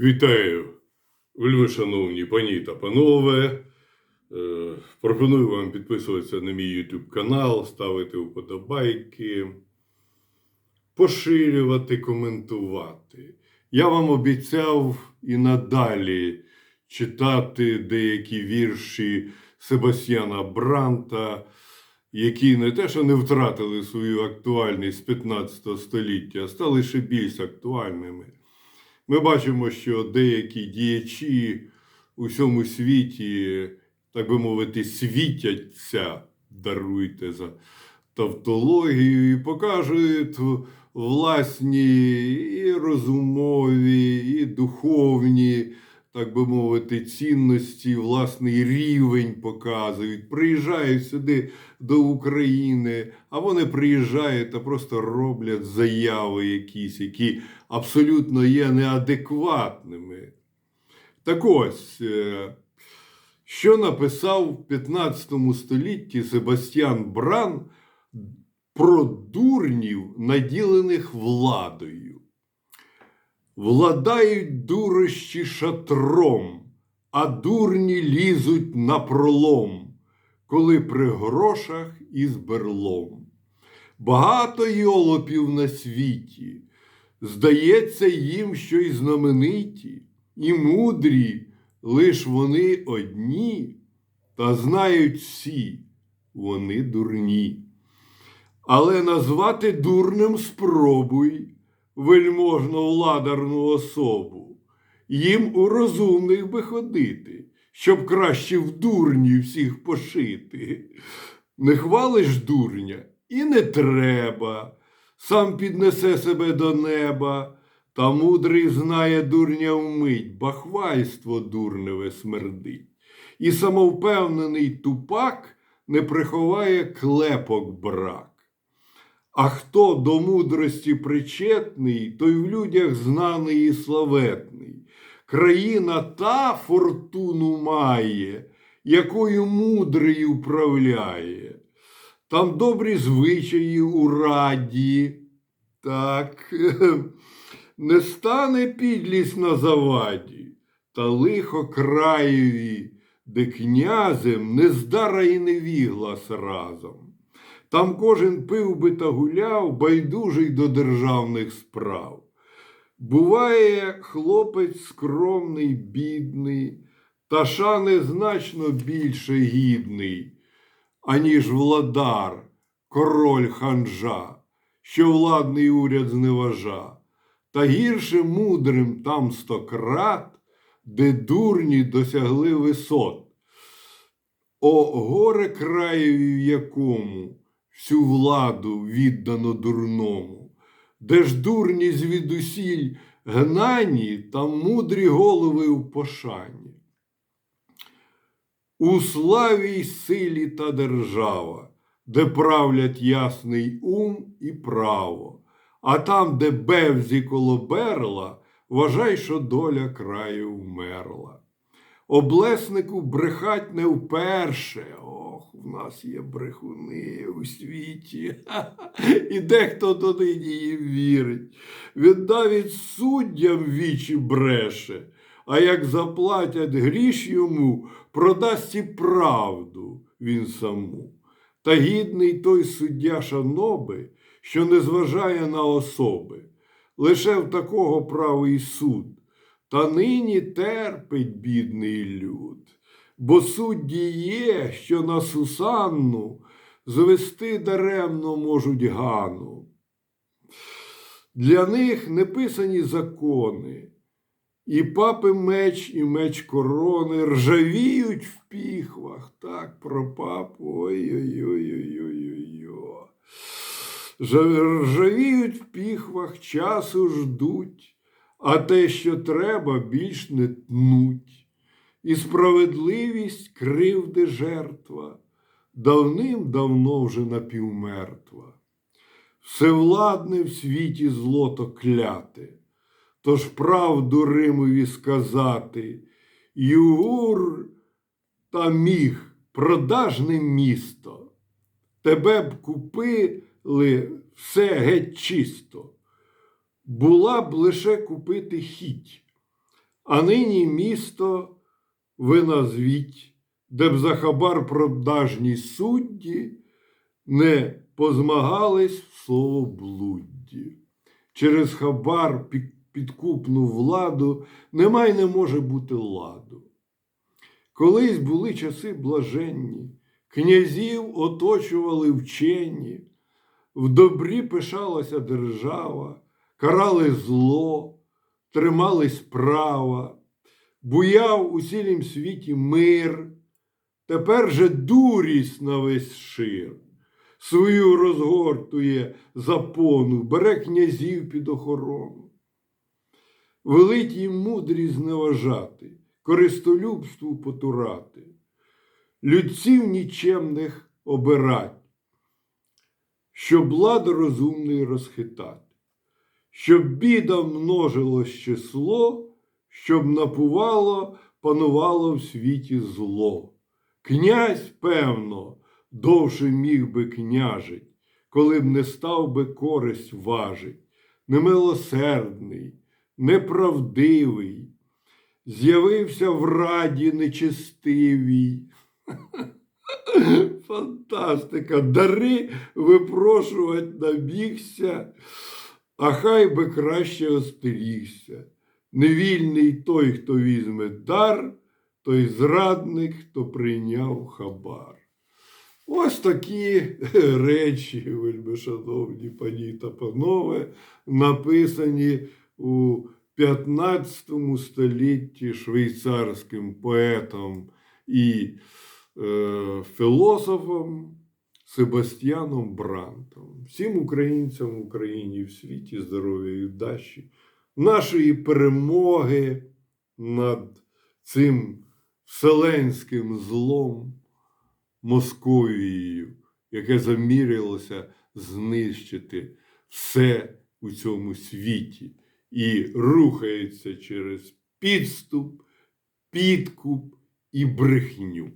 Вітаю, вельми шановні пані та панове. Е, Пропоную вам підписуватися на мій YouTube канал, ставити вподобайки, поширювати, коментувати. Я вам обіцяв і надалі читати деякі вірші Себастьяна Бранта, які не те, що не втратили свою актуальність з 15 століття, а стали ще більш актуальними. Ми бачимо, що деякі діячі у всьому світі, так би мовити, світяться, даруйте за тавтологію, і покажуть власні і розумові, і духовні, так би мовити, цінності, власний рівень показують. Приїжджають сюди до України, а вони приїжджають та просто роблять заяви якісь, які абсолютно є неадекватними. Так ось, е, що написав в 15 столітті Себастьян Бран про дурнів, наділених владою. Владають дурощі шатром, а дурні лізуть на пролом, коли при грошах із берлом. Багато йолопів на світі, здається їм, що й знамениті, і мудрі, лиш вони одні, та знають всі, вони дурні. Але назвати дурним спробуй вельможну владарну особу. Їм у розумних би ходити, щоб краще в дурні всіх пошити. Не хвалиш дурня і не треба, сам піднесе себе до неба, та мудрий знає дурня вмить, бахвальство дурневе смердить. І самовпевнений тупак не приховає клепок брак. А хто до мудрості причетний, той в людях знаний і славетний. Країна та фортуну має, якою мудрий управляє. Там добрі звичаї у раді, так, не стане підлість на заваді, та лихо краєві, де князем не здара і не віглас разом. Там кожен пив би та гуляв, байдужий до державних справ. Буває, хлопець скромний, бідний, та шани значно більше гідний, аніж владар, король ханжа, що владний уряд зневажа, та гірше мудрим там стократ, де дурні досягли висот. О, горе краєві, в якому всю владу віддано дурному, де ж дурні звідусіль гнані, там мудрі голови у пошані. У славі й силі та держава, де правлять ясний ум і право, а там, де бевзі коло берла, вважай, що доля краю вмерла. Облеснику брехать не вперше. Ох, в нас є брехуни у світі. І дехто донині їм вірить. Він навіть суддям вічі бреше, а як заплатять гріш йому, продасть і правду він саму. Та гідний той суддя шаноби, що не зважає на особи, лише в такого правий суд. Та нині терпить бідний люд, бо судді є, що на Сусанну звести даремно можуть Гану. Для них не писані закони, і папи меч, і меч корони ржавіють в піхвах. Так про папу. Ой-ой-ой-ой-ой-ой. Ржавіють в піхвах, часу ждуть а те, що треба, більш не тнуть. І справедливість кривди жертва, давним-давно вже напівмертва. Всевладне в світі злото кляте, тож правду Римові сказати, Югур та міг продажне місто, тебе б купили все геть чисто була б лише купити хіть. А нині місто ви назвіть, де б за хабар продажні судді не позмагались в словоблудді. Через хабар підкупну владу немає не може бути ладу. Колись були часи блаженні, князів оточували вчені, в добрі пишалася держава, карали зло, тримались права, буяв у цілім світі мир, тепер же дурість на весь шир. Свою розгортує запону, бере князів під охорону. Велить їм мудрість зневажати, користолюбству потурати, людців нічемних обирать, щоб ладу розумний розхитати, щоб біда множилось число, щоб напувало, панувало в світі зло. Князь, певно, довше міг би княжить, коли б не став би користь важить, немилосердний, неправдивий, з'явився в раді нечестивій. Фантастика! Дари випрошувати набігся, а хай би краще остерігся. Невільний той, хто візьме дар, той зрадник, хто прийняв хабар. Ось такі речі, вельми шановні пані та панове, написані у 15 столітті швейцарським поетом і е, філософом Себастьяном Брантом. Всім українцям в Україні в світі здоров'я і удачі, нашої перемоги над цим вселенським злом. Московією, яке замірилося знищити все у цьому світі і рухається через підступ, підкуп і брехню.